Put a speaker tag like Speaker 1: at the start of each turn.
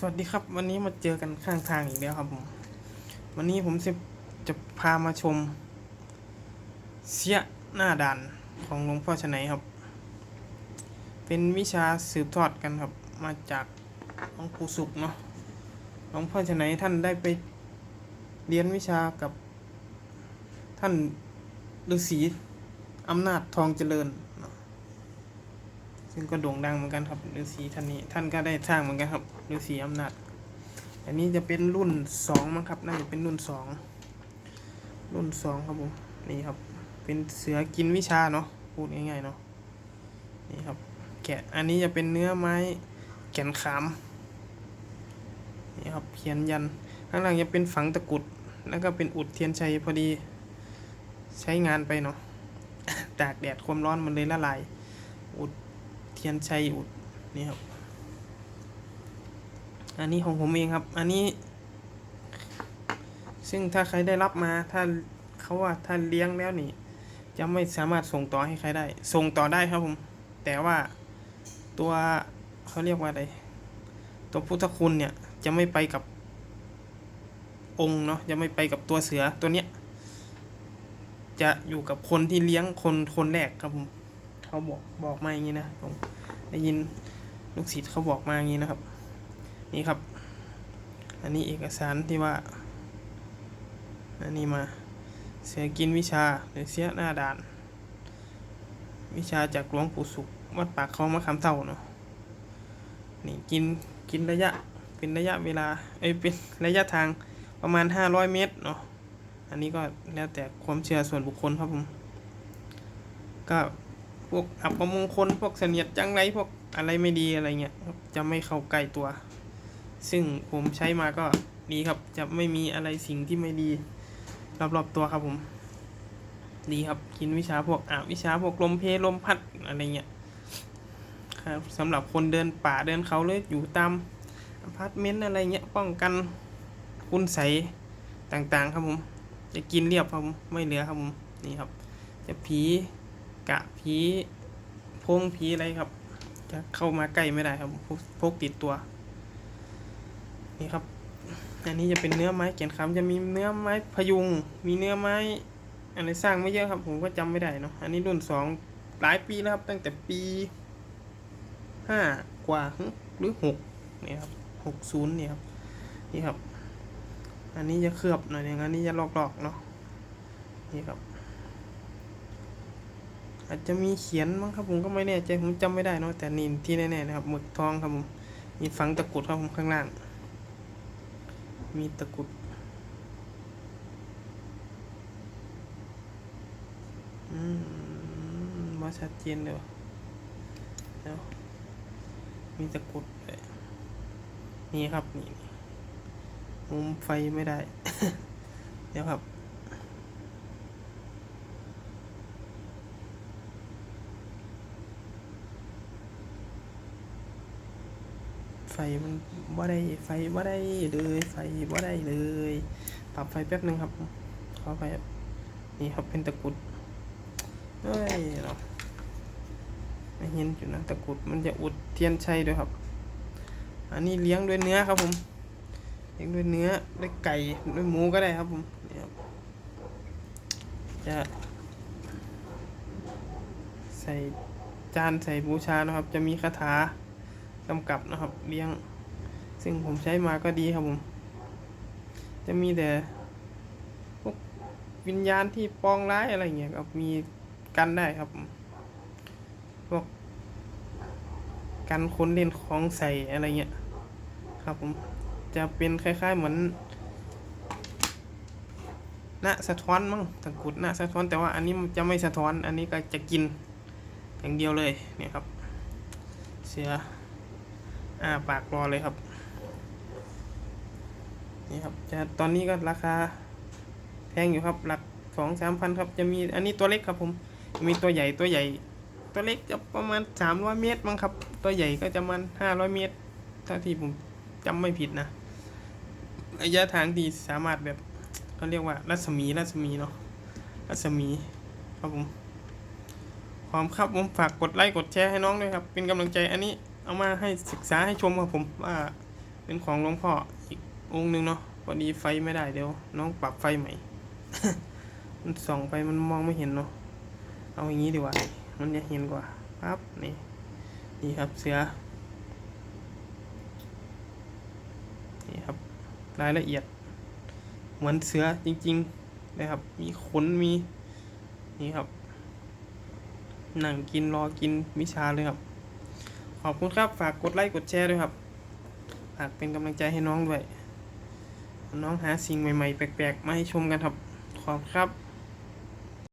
Speaker 1: สวัสดีครับ วันนี้มาเจอกันข้างทางอีกแล้วครับผม วันนี้ผมจะจะพามาชม เสียหน้าด่านของหลวงพ่อชนัยครับ เป็นวิชาสืบทอดกันครับ มาจากหลวงปู่สุขเนาะหลวงพ่อชนัยท่านได้ไปเรียนวิชากับท่านฤาษีอำนาจทองเจริญ ซึ่งก็โด่งดังเหมือนกันครับฤาษีท่านนี้ท่านก็ได้สร้างเหมือนกันครับฤาษีอำนาจ อันนี้จะเป็นรุ่นสองมั้งครับน่าจะเป็นรุ่นสองรุ่นสองครับผมนี่ครับ เป็นเสือกินวิชาเนาะพูดง่ายๆเนาะนี่ครับแกะอันนี้จะเป็นเนื้อไม้แกนขามนี่ครับเขียนยันข้างล่างจะเป็นฝังตะกุดแล้วก็เป็นอุดเทียนชัยพอดีใช้งานไปเนาะตากแดดความร้อนมันเลยละลายอุด เทียนชัยอุดนี่ครับ อันนี้ของผมเองครับ อันนี้ ซึ่งถ้าใครได้รับมาถ้าเขาว่าถ้าเลี้ยงแล้วนี่ จะไม่สามารถส่งต่อให้ใครได้ ส่งต่อได้ครับผม แต่ว่าตัวเขาเรียกว่าอะไร ตัวพุทธคุณเนี่ยจะไม่ไปกับองค์เนาะจะไม่ไปกับตัวเสือตัวเนี้ยจะอยู่กับคนที่เลี้ยงคนคนแรกครับผม เขาบอกบอกมาอย่างนี้นะผมได้ยินลูกศิษย์เขาบอกมาอย่างนี้นะครับ นี่ครับ อันนี้เอกสารที่ว่า อันนี้มาเสียกินวิชาหรือเสียหน้าด่าน วิชาจากหลวงปู่สุขวัดปากคลองมะขามเท่าเนาะนี่กินกินระยะเป็นระยะเวลาเอ้ยเป็นระยะทางประมาณ 500 เมตรเนาะอันนี้ก็แล้วแต่ความเชื่อส่วนบุคคลครับผมก็ พวกอัปมงคล พวกเสนียดจังไรพวกอะไรไม่ดีอะไรเงี้ยจะไม่เข้าใกล้ตัว ซึ่งผมใช้มาก็ดีครับ จะไม่มีอะไรสิ่งที่ไม่ดี รอบๆตัวครับผม ดีครับกินวิชาพวกอ่าวิชาพวกลมเพลลมพัดอะไรเงี้ยครับสำหรับคนเดินป่าเดินเขาเลยอยู่ตามอพาร์ตเมนต์อะไรเงี้ยป้องกันคุณใสต่างๆ ครับผม จะกินเรียบครับผมไม่เหลือครับผมนี่ครับ จะผี กะผีพงผีอะไรครับ จะเข้ามาใกล้ไม่ได้ครับพกติดตัว นี่ครับ อันนี้จะเป็นเนื้อไม้แก่นคำจะมีเนื้อไม้พยุง มีเนื้อไม้อะไรสร้างไม่เยอะครับ ผมก็จำไม่ได้เนาะอันนี้รุ่นสองหลายปีแล้วครับ ตั้งแต่ปีห้ากว่าหรือหกเนี่ยครับหกศูนย์เนี่ยครับนี่ครับ อันนี้จะเคลือบหน่อยหนึงอันนี้จะลอกๆเนาะนี่ครับ อาจจะมีเขียนมั้งครับผมก็ไม่แน่ใจผมจำไม่ได้เนาะแต่นี่ที่แน่ๆนะครับหมึกทองครับผมมีฝังตะกุดครับผมข้างล่าง มีตะกุดอืมมาชัดเจนเลยวะเดี๋ยวมีตะกุดด้วยนี่ครับนี่มุมไฟไม่ได้ เดี๋ยวครับ ไฟมันบ่ได้ไฟบ่ได้เลยไฟบ่ได้เลย ปรับไฟแป๊บหนึ่งครับขอไฟนี่ครับเป็นตะกรุดเฮ้ยเนาไม่เห็นอยู่นะตะกรุดมันจะอุดเทียนชัยด้วยครับ อันนี้เลี้ยงด้วยเนื้อครับผมเลี้ยงด้วยเนื้อด้วยไก่ด้วยหมูก็ได้ครับผมนี่ครับจะใส่จานใส่บูชานะครับ จะมีคาถา กำกับนะครับ เลี้ยง ซึ่งผมใช้มาก็ดีครับผม จะมีแต่พวกวิญญาณที่ปองร้ายอะไรเงี้ยครับมีกันได้ครับพวกกันคนเล่นของใส่อะไรเงี้ยครับผมจะเป็นคล้าย ๆ เหมือนหน้าสะท้อนมั้งตะกุดหน้าสะท้อนแต่ว่าอันนี้มันจะไม่สะท้อนอันนี้ก็จะกินอย่างเดียวเลยเนี่ยครับ เสือ อ่าปากรอเลยครับ นี่ครับจะตอนนี้ก็ราคาแพงอยู่ครับหลักสองสามพันครับจะมีอันนี้ตัวเล็กครับผมมีตัวใหญ่ตัวใหญ่ ตัวเล็กจะประมาณสามร้อยเมตรมั้งครับ ตัวใหญ่ก็จะประมาณห้าร้อยเมตร ถ้าที่ผมจำไม่ผิดนะระยะทางที่สามารถแบบเขาเรียกว่ารัศมีรัศมีเนาะรัศมีครับผมพร้อมครับผมฝากกดไลค์กดแชร์ให้น้องด้วยครับ เป็นกำลังใจอันนี้ เอามาให้ศึกษาให้ชมครับผมว่าเป็นของหลวงพ่ออีกองค์หนึ่งเนาะพอดีไฟไม่ได้เดี๋ยว น้องปรับไฟใหม่ มันส่องไปมันมองไม่เห็นเนาะเอาอย่างนี้ดีกว่า มันจะเห็นกว่าปั๊บนี่นี่ครับเสือนี่ครับรายละเอียด เหมือนเสือจริงๆนะครับ มีขนมีนี่ครับนั่งกินรอกินวิชาเลยครับ อบคุณครับ ฝากกดไลค์กดแชร์ด้วยครับ ฝากเป็นกำลังใจให้น้องด้วย น้องหาสิ่งใหม่ๆ แปลกๆ มาให้ชมกันครับ ขอบคุณครับ